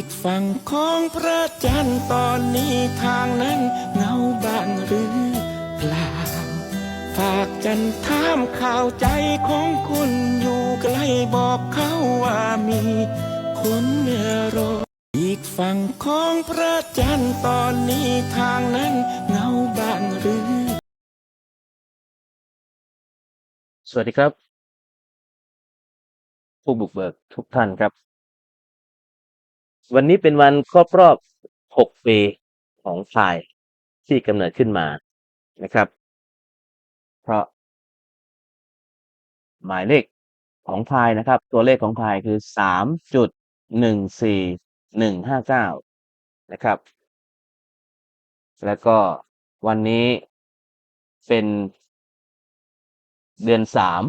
ีกฝั่งของพระจันทร์ตอนนี้ทางนั้นเงาบ้างหรือเปล่า ฝากจันทามข่าวใจของคนอยู่ใกล้บอกเขาว่ามีคนรออีกฝั่งของพระจันทร์ตอนนี้ทางนั้นเงาบ้างหรือ สวัสดีครับ ผู้บุกเบิกทุกท่านครับ วันนี้เป็นวันครบรอบ 6 ปีของพายที่กำเนิดขึ้นมานะครับ เพราะ หมายเลขของพายนะครับ ตัวเลขของพายคือ 3.14159 นะครับ แล้วก็วันนี้เป็นเดือนสาม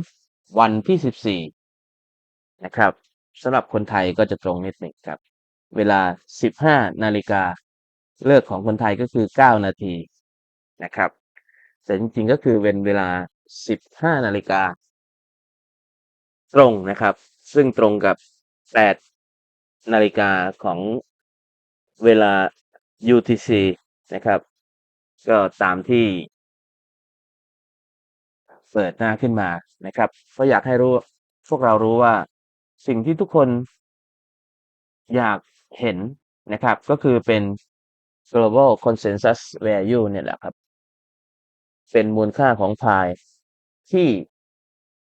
วันที่สิบสี่นะครับสำหรับคนไทยก็จะตรงนิดหนึ่งครับ เวลาสิบห้านาฬิกา เลิกของคนไทยก็คือเก้านาทีนะครับ แต่จริงๆก็คือเป็นเวลาสิบห้านาฬิกา ตรงนะครับ ซึ่งตรงกับแปดนาฬิกาของเวลา UTC นะครับ ก็ตามที่เปิดหน้าขึ้นมานะครับ ก็อยากให้รู้พวกเรารู้ว่าสิ่งที่ทุกคนอยาก เห็นนะครับ ก็คือเป็น global consensus value เนี่ยแหละครับ เป็นมูลค่าของพายที่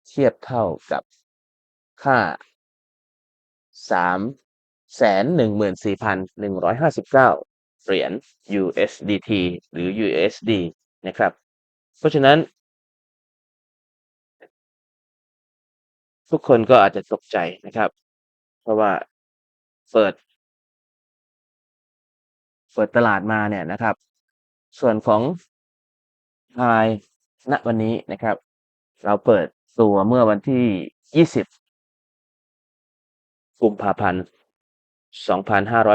เทียบเท่ากับค่าสามแสนหนึ่งหมื่นสี่พันหนึ่งร้อยห้าสิบเก้าเหรียญ USDT หรือ USD นะครับ เพราะฉะนั้น ทุกคนก็อาจจะตกใจนะครับ เพราะว่าเปิด ปิดตลาดมาเนี่ยนะครับ ส่วนของไฮณวันนี้นะครับ เราเปิดตัวเมื่อวันที่ 20 กุมภาพันธ์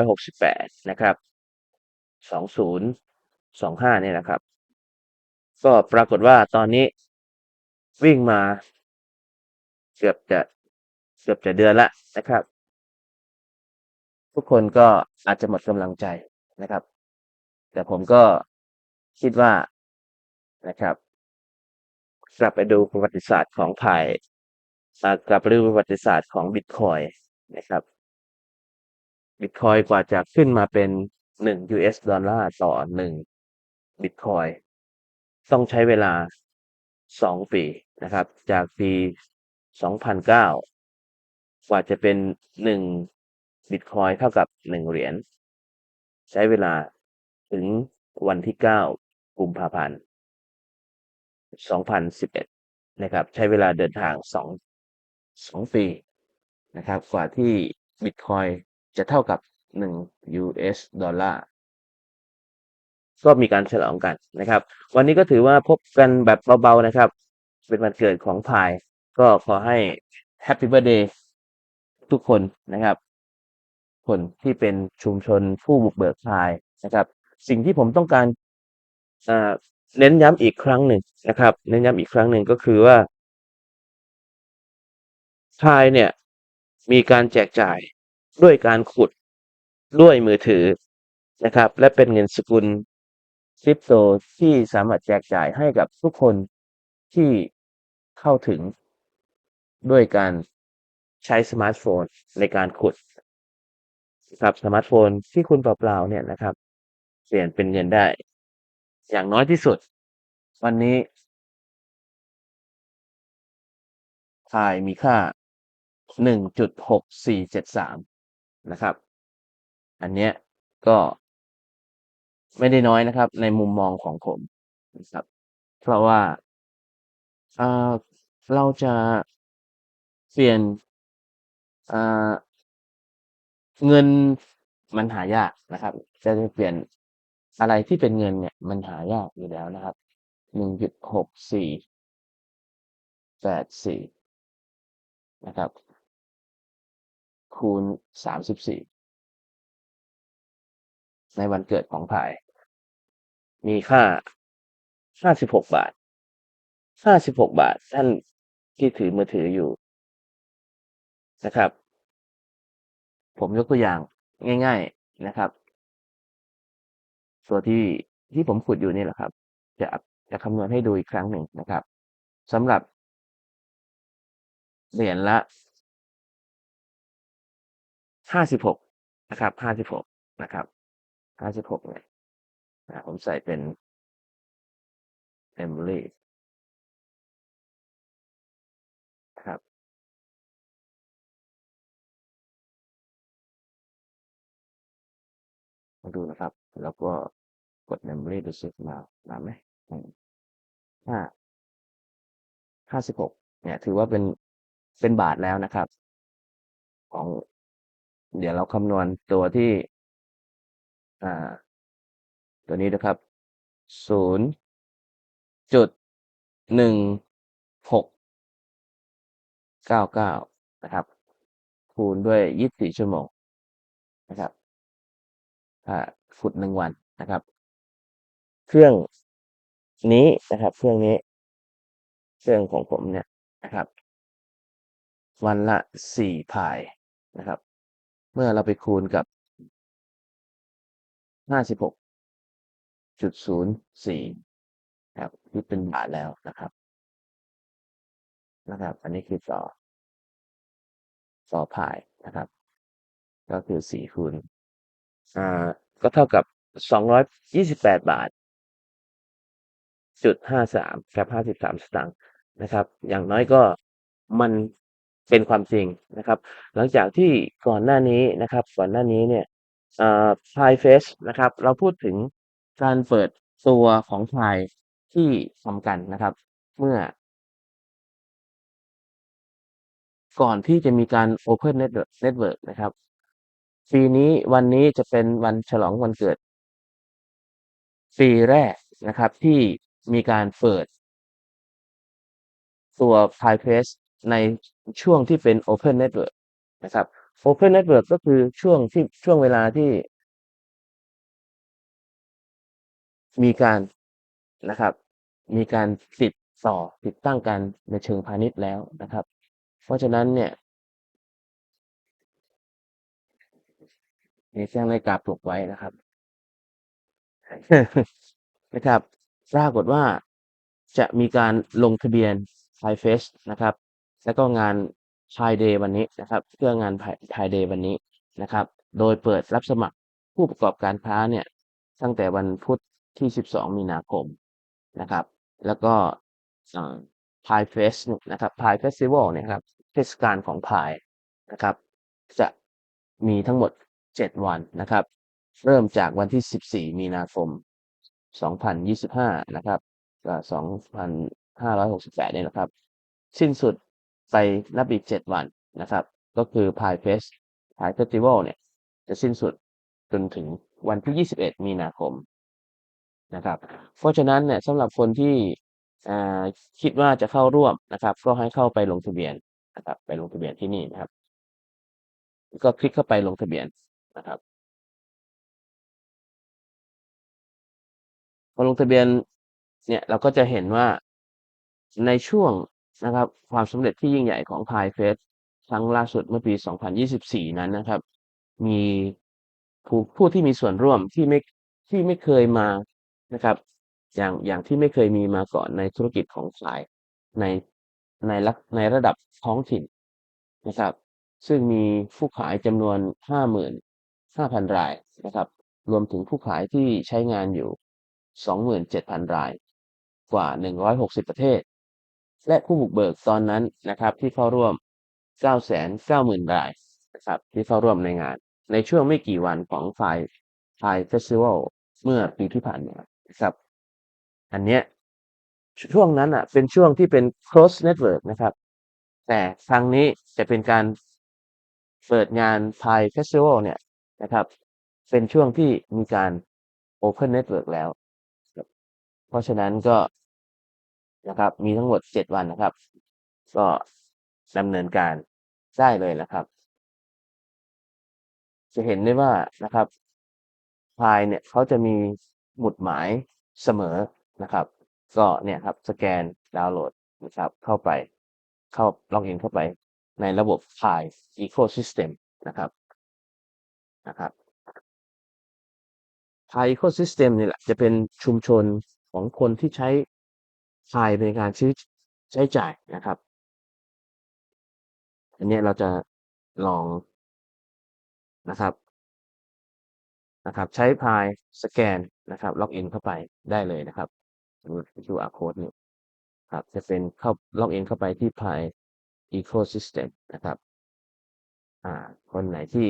2568 นะครับ 2025 เนี่ยนะครับ ก็ปรากฏว่าตอนนี้วิ่งมาเกือบจะเกือบจะเดือนละนะครับ ทุกคนก็อาจจะหมดกำลังใจ นะครับ แต่ผมก็คิดว่านะครับ กลับไปดูประวัติศาสตร์ของไทยกลับไปดูประวัติศาสตร์ของบิตคอยนะครับบิตคอยกว่าจะขึ้นมาเป็นหนึ่ง US ดอลลาร์ต่อหนึ่งบิตคอยต้องใช้เวลาสองปีนะครับ จากปี2009กว่าจะเป็นหนึ่งบิตคอยเท่ากับหนึ่งเหรียญ ใช้เวลาถึงวันที่ 9 กุมภาพันธ์ 2011 นะครับ ใช้เวลาเดินทาง 2 2 ปีนะครับ กว่าที่บิตคอยจะเท่ากับ 1 US ดอลลาร์ ก็มีการฉลองกันนะครับ วันนี้ก็ถือว่าพบกันแบบเบา ๆ นะครับ เป็นวันเกิดของพาย ก็ขอให้แฮปปี้เบ t ร์ a เดย์ทุกคนนะครับ คนที่เป็นชุมชนผู้บุกเบิกพายนะครับ สิ่งที่ผมต้องการเน้นย้ำอีกครั้งหนึ่งนะครับ เน้นย้ำอีกครั้งหนึ่งก็คือว่าพายเนี่ยมีการแจกจ่ายด้วยการขุดด้วยมือถือนะครับ และเป็นเงินสกุลคริปโตที่สามารถแจกจ่ายให้กับทุกคนที่เข้าถึงด้วยการใช้สมาร์ทโฟนในการขุด นะครับสมาร์ทโฟนที่คุณเปล่าๆเนี่ยนะครับ เปลี่ยนเป็นเงินได้ อย่างน้อยที่สุด วันนี้พายมีค่า 1.6473 นะครับ อันเนี้ยก็ไม่ได้น้อยนะครับ ในมุมมองของผมนะครับ เพราะว่าเออเราจะเปลี่ยนอ่า เงินมันหายากนะครับจะเปลี่ยนอะไรที่เป็นเงินเนี่ย มันหายากอยู่แล้วนะครับ1.6484นะครับ คูณ34ในวันเกิดของพาย มีค่า56บหกบาท56บาท ท่านที่ถือมือถืออยู่นะครับ ผมยกตัวอย่างง่าย ๆนะครับ ตัวที่ที่ผมขุดอยู่นี่แหละครับ จะจะคำนวณให้ดูอีกครั้งหนึ่งนะครับสำหรับเหรียญละห้าสิบหกนะครับห้าสิบหกนะครับห้าสิบหกเนี่ยผมใส่เป็น memory มาดูนะครับ แล้วก็กด memory ดูสิมามาไหมอืมห้าห้าสิบหกเนี่ย ถือว่าเป็นเป็นบาทแล้วนะครับ ของ เดี๋ยวเราคำนวณตัวที่ อ่า ตัวนี้นะครับศูนย์จุดหนึ่งหกเก้าเก้านะครับ คูณด้วยยี่สิบสี่ชั่วโมงนะครับ ถ้าขุดหนึ่งวันนะครับ เครื่องนี้นะครับ เครื่องนี้ เครื่องของผมเนี่ยนะครับ วันละสี่พายนะครับ เมื่อเราไปคูณกับห้าสิบหกจุดศูนย์สี่ครับที่เป็นบาทแล้วนะครับ นะครับ อันนี้คือต่อต่อพายนะครับ ก็คือสี่คูณ อ่า ก็เท่ากับสองร้อยยี่สิบแปดบาท จุดห้าสามครับห้าสิบสามสตางค์นะครับ อย่างน้อยก็มันเป็นความจริงนะครับ หลังจากที่ก่อนหน้านี้นะครับ ก่อนหน้านี้เนี่ยเอ่อพายเฟสนะครับ เราพูดถึงการเปิดตัวของพายที่ทำกันนะครับ เมื่อ ก่อนที่จะมีการ Open Network นะครับ ปีนี้วันนี้จะเป็นวันฉลองวันเกิด ปีแรกนะครับ ที่มีการเปิด ตัว p i p a c e ในช่วงที่เป็น Open Network นะครับ Open Network ก็คือช่วงที่ช่วงเวลาที่ มีการนะครับ มีการติดต่อติดตั้งกันในเชิงพาณิชย์แล้วนะครับ เพราะฉะนั้นเนี่ย มีแจ้งนาฬิกาปลุกไว้นะครับนะครับ ปรากฏว่าจะมีการลงทะเบียน p i f e s นะครับ แล้วก็งาน p i Day วันนี้นะครับ เพื่องาน p i Day วันนี้นะครับ โดยเปิดรับสมัครผู้ประกอบการค้าเนี่ย ตั้งแต่วันพุธที่ 12 มีนาคมนะครับ แล้วก็พายเฟสนะครับพายเฟสติวัลเนี่ยครับ เทศกาลของพายนะครับ จะมีทั้งหมด 7 วันนะครับ เริ่มจากวันที่ 14 มีนาคม 2025 นะครับก็2,568เนี่ยนะครับ สิ้นสุดไปนับอีก 7 วันนะครับ ก็คือพายเฟสพายเฟสติวัลเนี่ย จะสิ้นสุดจนถึงวันที่ 21 มีนาคมนะครับ เพราะฉะนั้นเนี่ยสำหรับคนที่คิดว่าจะเข้าร่วมนะครับ ก็ให้เข้าไปลงทะเบียนนะครับ ไปลงทะเบียนที่นี่นะครับ ก็คลิกเข้าไปลงทะเบียน นะครับพอลงทะเบียนเนี่ยเราก็จะเห็นว่าในช่วงนะครับ ความสำเร็จที่ยิ่งใหญ่ของ p i f e s ครั้งล่าสุดเมื่อปี 2024 นั้นนะครับ มีผู้ผู้ที่มีส่วนร่วมที่ไม่ที่ไม่เคยมานะครับ อย่างอย่างที่ไม่เคยมีมาก่อนในธุรกิจของขายในในลักในระดับท้องถิ่นนะครับ ซึ่งมีผู้ขายจำนวน 5,000 รายนะครับ รวมถึงผู้ขายที่ใช้งานอยู่ 27,000 ราย กว่า 160 ประเทศ และผู้บุกเบิกตอนนั้นนะครับ ที่เข้าร่วม 990,000 รายนะครับที่เข้าร่วมในงาน ในช่วงไม่กี่วันของไฟไฟเฟสติวัลเมื่อปีที่ผ่านมานะครับ อันเนี้ยช่วงนั้นอะ เป็นช่วงที่เป็น close network นะครับ แต่ครั้งนี้จะเป็นการเปิดงาน Pi Festival เนี่ย นะครับ เป็นช่วงที่มีการ Open Network แล้ว เพราะฉะนั้นก็นะครับ มีทั้งหมด 7 วันนะครับ ก็ดำเนินการได้เลยนะครับ จะเห็นได้ว่านะครับ Pi เนี่ยเขาจะมีหมุดหมายเสมอนะครับ ก็เนี่ยครับสแกนดาวน์โหลดนะครับ เข้าไปเข้าล็อกอินเข้าไปในระบบ Pi Ecosystem นะครับ นะครับ Pi Ecosystem นี่แหละ จะเป็นชุมชนของคนที่ใช้ Pi ในการซื้อใช้จ่ายนะครับ อันนี้เราจะลองนะครับนะครับ ใช้ Pi สแกนนะครับ ล็อกอินเข้าไปได้เลยนะครับสมมติ QR code นี่ครับ จะเป็นเข้าล็อกอินเข้าไปที่ Pi Ecosystem นะครับ อ่า คนไหนที่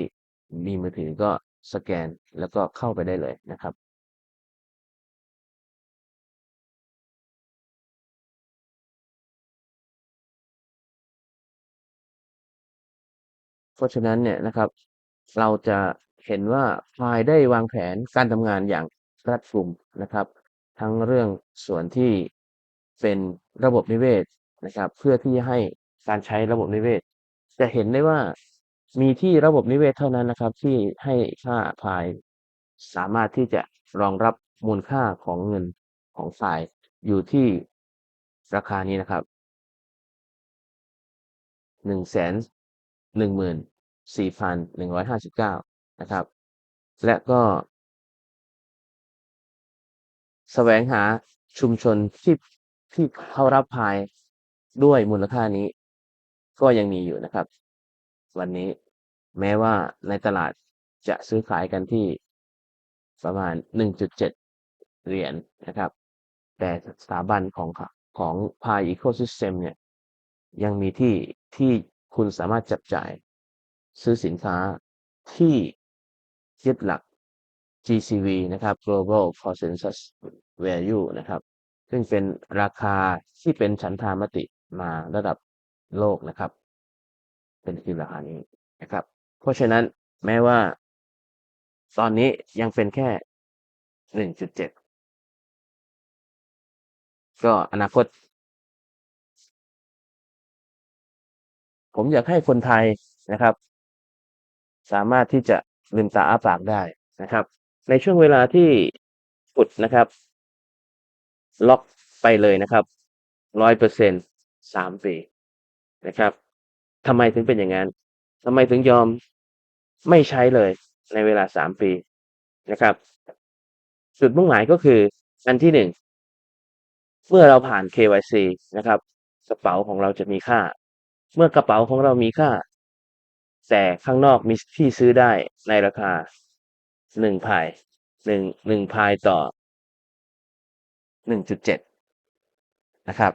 มีมือถือก็สแกนแล้วก็เข้าไปได้เลยนะครับเพราะฉะนั้นเนี่ยนะครับ เราจะเห็นว่าพายได้วางแผนการทำงานอย่างรัดกุมนะครับ ทั้งเรื่องส่วนที่เป็นระบบนิเวศนะครับ เพื่อที่จะให้การใช้ระบบนิเวศ จะเห็นได้ว่า มีที่ระบบนิเวศเท่านั้นนะครับ ที่ให้ค่าพาย สามารถที่จะรองรับมูลค่าของเงินของฝ่ายอยู่ที่ราคานี้นะครับหนึ่งแสนหนึ่งหมื่นสี่พันหนึ่งร้อยห้าสิบเก้านะครับ และก็แสวงหาชุมชนที่ที่เข้ารับพายด้วยมูลค่านี้ ก็ยังมีอยู่นะครับ วันนี้ แม้ว่าในตลาดจะซื้อขายกันที่ประมาณ 1.7 เหรียญนะครับ แต่สถาบันของของ Pi Ecosystem เนี่ยยังมีที่ที่คุณสามารถจับจ่ายซื้อสินค้าที่ยึดหลัก GCV นะครับ Global Consensus Value นะครับ ซึ่งเป็นราคาที่เป็นฉันทามติมาระดับโลกนะครับ เป็นคือราคานี้นะครับ เพราะฉะนั้นแม้ว่า ตอนนี้ยังเป็นแค่1.7ก็อนาคต ผมอยากให้คนไทยนะครับ สามารถที่จะลืมตาอ้าปากได้นะครับ ในช่วงเวลาที่กดนะครับ ล็อกไปเลยนะครับร้อยเปอร์เซ็นสามปีนะครับทำไมถึงเป็นอย่างนั้นทำไมถึงยอม ไม่ใช้เลยในเวลาสามปีนะครับ จุดมุ่งหมายก็คืออันที่หนึ่งเมื่อเราผ่าน KYC นะครับ กระเป๋าของเราจะมีค่า เมื่อกระเป๋าของเรามีค่า แต่ข้างนอกมีที่ซื้อได้ในราคาหนึ่งพายหนึ่งหนึ่งพายต่อหนึ่งจุดเจ็ดนะครับ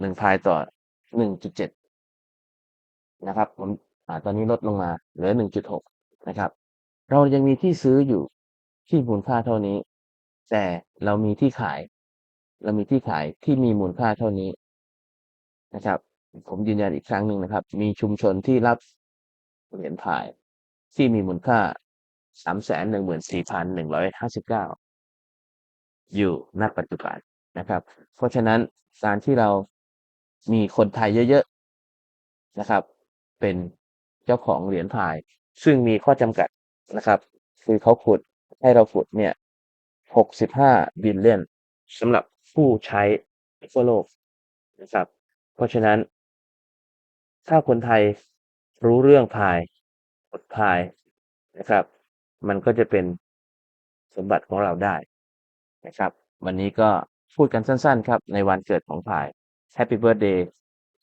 หนึ่งพายต่อหนึ่งจุดเจ็ดนะครับผมอ่าตอนนี้ลดลงมาเหลือหนึ่งจุดหก นะครับ เรายังมีที่ซื้ออยู่ที่มูลค่าเท่านี้ แต่เรามีที่ขาย เรามีที่ขายที่มีมูลค่าเท่านี้นะครับ ผมยืนยันอีกครั้งหนึ่งนะครับ มีชุมชนที่รับเหรียญพายที่มีมูลค่าสามแสนหนึ่งหมื่นสี่พันหนึ่งร้อยห้าสิบเก้าอยู่ณปัจจุบันนะครับ เพราะฉะนั้นการที่เรามีคนไทยเยอะๆนะครับ เป็นเจ้าของเหรียญพาย ซึ่งมีข้อจำกัดนะครับ คือเขาขุดให้เราขุดเนี่ยหกสิบห้าบิลเลียนสำหรับผู้ใช้ทั่วโลกนะครับ เพราะฉะนั้น ถ้าคนไทยรู้เรื่องพายกดพายนะครับ มันก็จะเป็นสมบัติของเราได้นะครับ วันนี้ก็พูดกันสั้นๆ ครับ ในวันเกิดของพาย Happy Birthday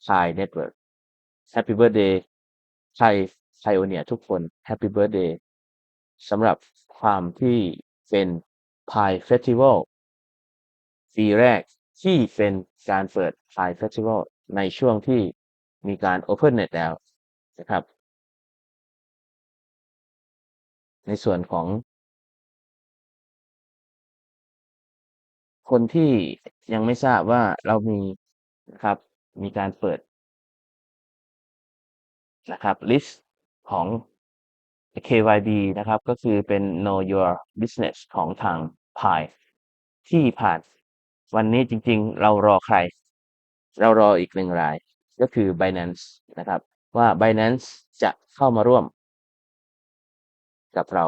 พาย Network Happy Birthday ไทย ไทโอเนียทุกคน Happy Birthday สำหรับความที่เป็นพายเฟสติวัลปีแรกที่เป็นการเปิดพายเฟสติวัลในช่วงที่มีการ Open Net แล้วนะครับ ในส่วนของ คนที่ยังไม่ทราบว่าเรามีนะครับ มีการเปิดนะครับ list ของ KYB นะครับ ก็คือเป็น Know Your Business ของทาง Pi ที่ผ่านวันนี้จริงๆ เรารอใคร เรารออีกหนึ่งราย ก็คือ Binance นะครับ ว่า Binance จะเข้ามาร่วม กับเรา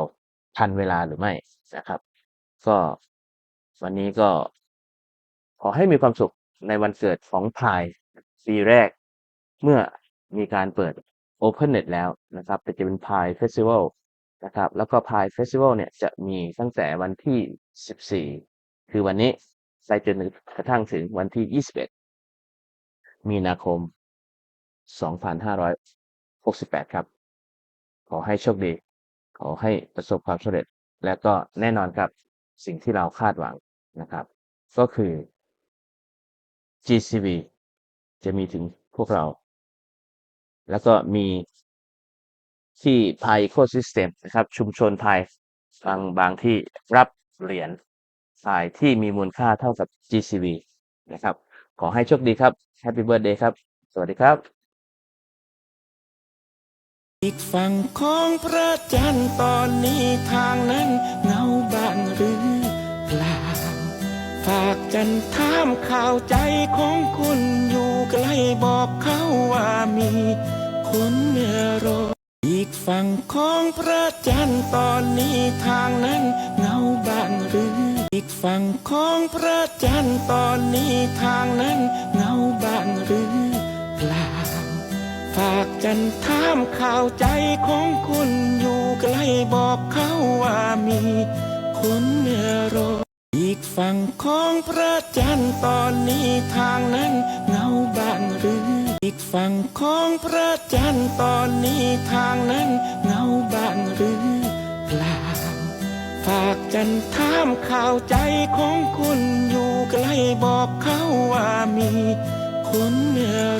ทันเวลาหรือไม่นะครับ ก็วันนี้ก็ ขอให้มีความสุขในวันเกิดของพายปีแรก เมื่อมีการเปิด Open Net แล้วนะครับแต่จะเป็นพายเฟสติวัลนะครับแล้วก็พายเฟสติวัลเนี่ยจะมีตั้งแต่วันที่ 14 คือวันนี้ไปจนกระทั่งถึงวันที่ 21 มีนาคม 2568 ครับ ขอให้โชคดี ขอให้ประสบความสำเร็จ และก็แน่นอนครับสิ่งที่เราคาดหวังนะครับ ก็คือ GCV จะมีถึงพวกเรา แล้วก็มีที่พาย Ecosystem นะครับ ชุมชนพายบางบางที่รับเหรียญพายที่มีมูลค่าเท่ากับ GCV นะครับ ขอให้โชคดีครับ Happy Birthday ครับ สวัสดีครับ อีกฝั่งของพระจันทร์ตอนนี้ทางนั้นเงาบางหรือเปล่า ฝากจันถามข่าวใจของคนอยู่ใกล้บอกเขาว่ามี คนรออีกฝั่งของพระจันทร์ตอนนี้ทางนั้นเงาบางหรือ อีกฝั่งของพระจันทร์ตอนนี้ทางนั้นเงาบางหรือเปล่าฝากจันถามข่าวใจของคนอยู่ใกล้บอกเขาว่ามีคนรออีกฝั่งของพระจันทร์ตอนนี้ทางนั้นเงาบางหรือ อีกฝั่งของพระจันทร์ตอนนี้ทางนั้นเงาบางหรือเปล่า ฝากจันถามข่าวใจของคนอยู่ใกล้บอกเขาว่ามีคน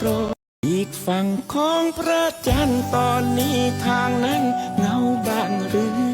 รออีกฝั่งของพระจันทร์ตอนนี้ทางนั้นเงาบางหรือ